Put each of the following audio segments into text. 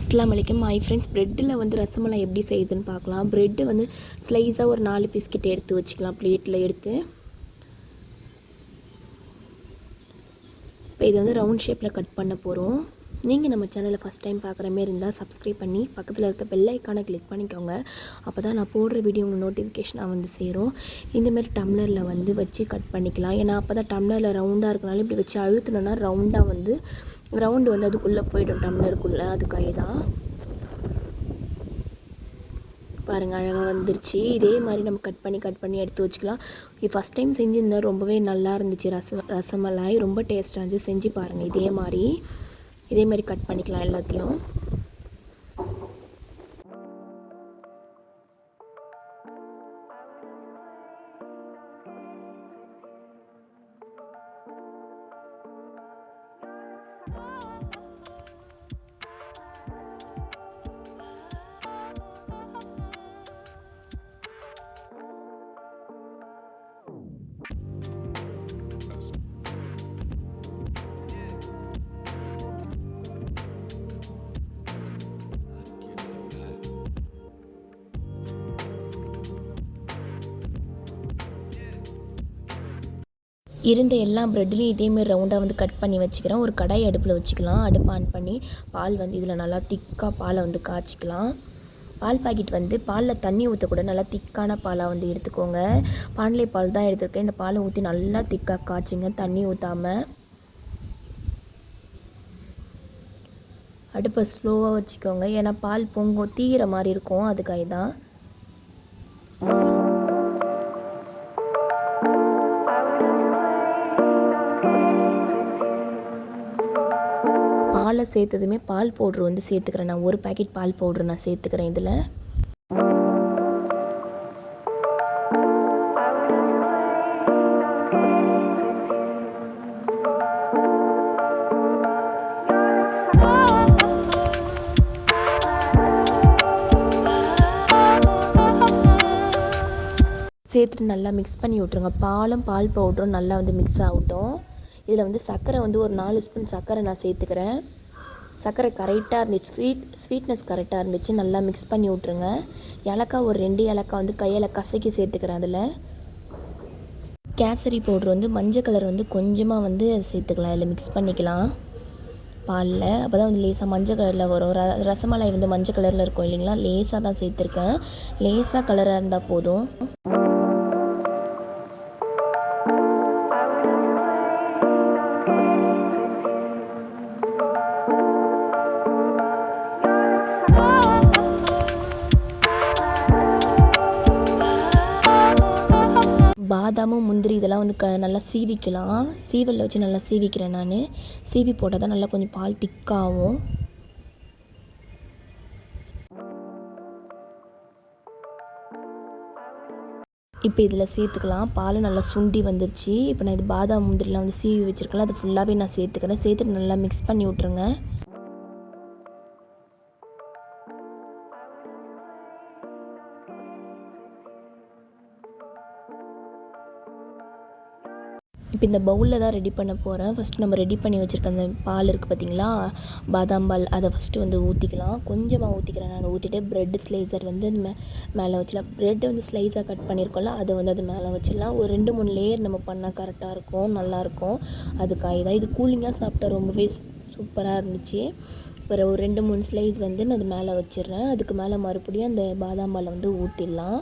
அஸ்லாம் வலைக்கம் my friends ப்ரெட்டில் வந்து ரசமலை எப்படி செய்யுதுன்னு பார்க்கலாம். ப்ரெட்டு வந்து ஸ்லைஸாக ஒரு நாலு பிஸ்கெட் எடுத்து வச்சுக்கலாம். பிளேட்டில் எடுத்து. இப்போ இது வந்து ரவுண்ட் ஷேப்பில் கட் பண்ண போகிறோம் நீங்கள் நம்ம சேனலை ஃபஸ்ட் டைம் பார்க்குற மாரி இருந்தால் சப்ஸ்கிரைப் பண்ணி பக்கத்தில் இருக்க பெல் ஐக்கானை கிளிக் பண்ணிக்கோங்க. அப்போ தான் நான் போடுற வீடியோ உங்களுக்கு நோட்டிஃபிகேஷனாக வந்து சேரும். இந்தமாரி டம்ளரில் வந்து வச்சு கட் பண்ணிக்கலாம். ஏன்னா அப்போ தான் டம்ளரில் ரவுண்டாக இருக்கனால இப்படி வச்சு அழுத்தினோன்னா ரவுண்டாக வந்து ரவுண்டு வந்து அதுக்குள்ளே போய்டும் டம்ளருக்குள்ளே. அதுக்காக தான் பாருங்கள் அழகாக வந்துருச்சு. இதே மாதிரி நம்ம கட் பண்ணி கட் பண்ணி எடுத்து வச்சுக்கலாம். ஃபஸ்ட் டைம் செஞ்சுருந்தேன் ரொம்பவே நல்லா இருந்துச்சு. ரசம் ரசமலாய் ரொம்ப டேஸ்ட்டாக இருந்துச்சு. செஞ்சு பாருங்கள் இதே மாதிரி. இதே மாதிரி கட் பண்ணிக்கலாம் எல்லாத்தையும். இருந்த எல்லா ப்ரெட்லேயும் இதேமாரி ரவுண்டாக வந்து கட் பண்ணி வச்சுக்கிறேன். ஒரு கடாய் அடுப்பில் வச்சுக்கலாம். அடுப்பு ஆன் பண்ணி பால் வந்து இதில் நல்லா திக்காக பாலை வந்து காய்ச்சிக்கலாம். பால் பாக்கெட் வந்து பாலில் தண்ணி ஊற்றக்கூட நல்லா திக்கான பாலாக வந்து எடுத்துக்கோங்க. பான்லே பால் தான் எடுத்துருக்கேன். இந்த பாலை ஊற்றி நல்லா திக்காக காய்ச்சிங்க. தண்ணி ஊற்றாமல் அடுப்பை ஸ்லோவாக வச்சுக்கோங்க. ஏன்னா பால் பொங்கும் தீயிற மாதிரி இருக்கும். அதுக்காக தான் பாலை சேர்த்ததுமே பால் பவுட்ரு வந்து சேர்த்துக்கிறேன். நான் ஒரு பேக்கெட் பால் பவுட்ரு நான் சேர்த்துக்கிறேன் இதில். சேர்த்துட்டு நல்லா மிக்ஸ் பண்ணி விட்ருங்க பாலும் பால் பவுடரும் நல்லா வந்து மிக்ஸ் ஆகட்டும். இதில் வந்து சர்க்கரை வந்து ஒரு நாலு ஸ்பூன் சர்க்கரை நான் சேர்த்துக்கிறேன். சர்க்கரை கரெக்டாக இருந்துச்சு. ஸ்வீட் ஸ்வீட்னஸ் கரெக்டாக இருந்துச்சு. நல்லா மிக்ஸ் பண்ணி விட்ருங்க ஏலக்காய் ஒரு ரெண்டு ஏலக்காய் வந்து கையில் கசக்கி சேர்த்துக்கிறேன் அதில். கேசரி பவுட்ரு வந்து மஞ்சள் கலர் வந்து கொஞ்சமாக வந்து சேர்த்துக்கலாம். அதில் மிக்ஸ் பண்ணிக்கலாம். பாலில். அப்போ தான் வந்து லேசாக மஞ்சள் கலரில் வரும். ர ரசமலாய் வந்து மஞ்சள் கலரில் இருக்கும் இல்லைங்களா? லேசாக தான் சேர்த்துருக்கேன். லேசாக கலராக இருந்தால் போதும். பாதாமும் முந்திரி இதெல்லாம் வந்து க நல்லா சீவிக்கலாம். சீவலில் வச்சு நல்லா சீவிக்கிறேன் நான். சீவி போட்டால் தான் நல்லா கொஞ்சம் பால் திக்காகும் இப்போ இதில் சேர்த்துக்கலாம். பால் நல்லா சுண்டி வந்துருச்சு. இப்போ நான் இது பாதாம் முந்திரிலாம் வந்து சீவி வச்சுருக்கேன் அது ஃபுல்லாகவே நான் சேர்த்துக்கிறேன். சேர்த்துட்டு நல்லா மிக்ஸ் பண்ணி விட்ருங்க இப்போ இந்த பவுலில் தான் ரெடி பண்ண போகிறேன். ஃபஸ்ட்டு நம்ம ரெடி பண்ணி வச்சுருக்க அந்த பால் இருக்குது பார்த்தீங்களா? பாதாம் பால். அதை ஃபஸ்ட்டு வந்து ஊற்றிக்கலாம் கொஞ்சமாக ஊற்றிக்கிறேன் நான். ஊற்றிட்டு ப்ரெட் ஸ்லைசர் வந்து மே மேலே வச்சிடலாம். ப்ரெட்டை வந்து ஸ்லைஸாக கட் பண்ணியிருக்கோம்ல அதை வந்து அது மேலே வச்சிடலாம். ஒரு ரெண்டு மூணு லேயர் நம்ம பண்ணால் கரெக்டாக இருக்கும் நல்லாயிருக்கும் அதுக்காக தான் இது கூலிங்காக சாப்பிட்டா ரொம்பவே சூப்பராக இருந்துச்சு. அப்புறம் ஒரு ரெண்டு மூணு ஸ்லைஸ் வந்து நான் அது மேலே வச்சிடுறேன். அதுக்கு மேலே மறுபடியும் அந்த பாதாம் பாலை வந்து ஊற்றிடலாம்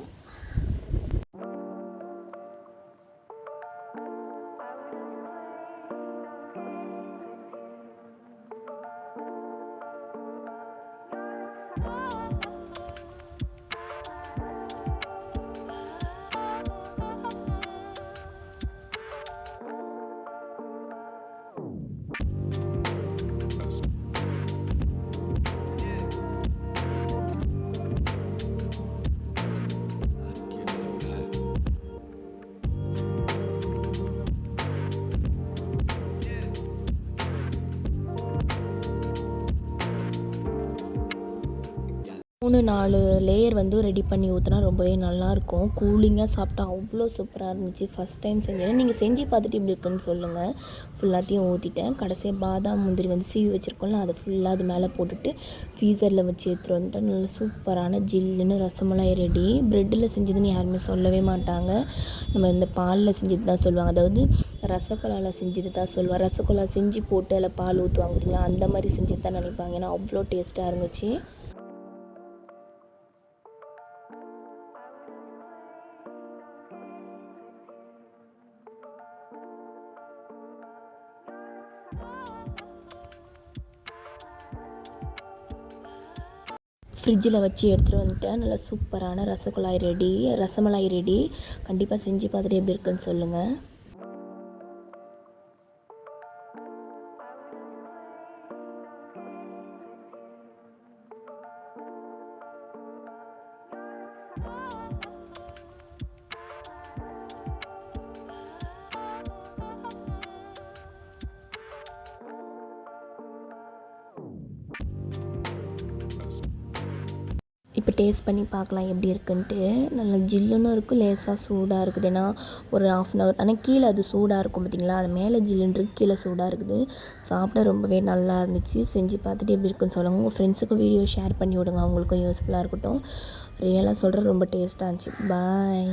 மூணு நாலு லேயர் வந்து ரெடி பண்ணி ஊற்றினா ரொம்பவே நல்லாயிருக்கும் கூலிங்காக சாப்பிட்டா அவ்வளோ சூப்பராக இருந்துச்சு. ஃபஸ்ட் டைம் செஞ்சேன். நீங்கள் செஞ்சு பார்த்துட்டு இப்படி இருக்குன்னு சொல்லுங்கள் ஃபுல்லாத்தையும் ஊற்றிட்டேன் கடைசியாக பாதாம் முந்திரி வந்து சீவி வச்சுருக்கோம்ல அதை ஃபுல்லாக அது மேலே போட்டுட்டு ஃப்ரீசரில் வச்சு எடுத்துகிட்டு வந்துட்டு நல்ல சூப்பரான ஜில்லுன்னு ரசமலாய் ரெடி ப்ரெட்டில் செஞ்சதுன்னு யாருமே சொல்லவே மாட்டாங்க. நம்ம இந்த பாலில் செஞ்சது தான் சொல்லுவாங்க. அதாவது ரசகுல்லாவில் செஞ்சது தான் சொல்லுவாங்க ரசகுல்லா செஞ்சு போட்டு அதில் பால் ஊற்றுவாங்க பார்த்தீங்களா அந்த மாதிரி செஞ்சது தான் நினைப்பாங்க. ஏன்னா அவ்வளோ டேஸ்ட்டாக இருந்துச்சு. ஃப்ரிட்ஜில் வச்சு எடுத்துகிட்டு வந்துட்டேன். நல்லா சூப்பரான ரசகுல்லாய் ரெடி ரசமலாய் ரெடி கண்டிப்பாக செஞ்சு பார்த்துட்டு எப்படி இருக்குன்னு சொல்லுங்கள் இப்போ டேஸ்ட் பண்ணி பார்க்கலாம் எப்படி இருக்குன்ட்டு. நல்லா ஜில்லுன்னு இருக்கும் லேசாக சூடாக இருக்குது. ஏன்னா ஒரு ஆஃப் அன் ஹவர் ஆனால் கீழே அது சூடாக இருக்கும் பார்த்தீங்களா? அது மேலே ஜில்லுன்னு கீழே சூடாக இருக்குது. சாப்பிட ரொம்பவே நல்லா இருந்துச்சு. செஞ்சு பார்த்துட்டு எப்படி இருக்குன்னு சொல்லுங்கள் உங்கள் ஃப்ரெண்ட்ஸுக்கும் வீடியோ ஷேர் பண்ணி விடுங்க. அவங்களுக்கும் யூஸ்ஃபுல்லாக இருக்கட்டும். ரியலாக சொல்கிற ரொம்ப டேஸ்ட்டாக இருந்துச்சு. பாய்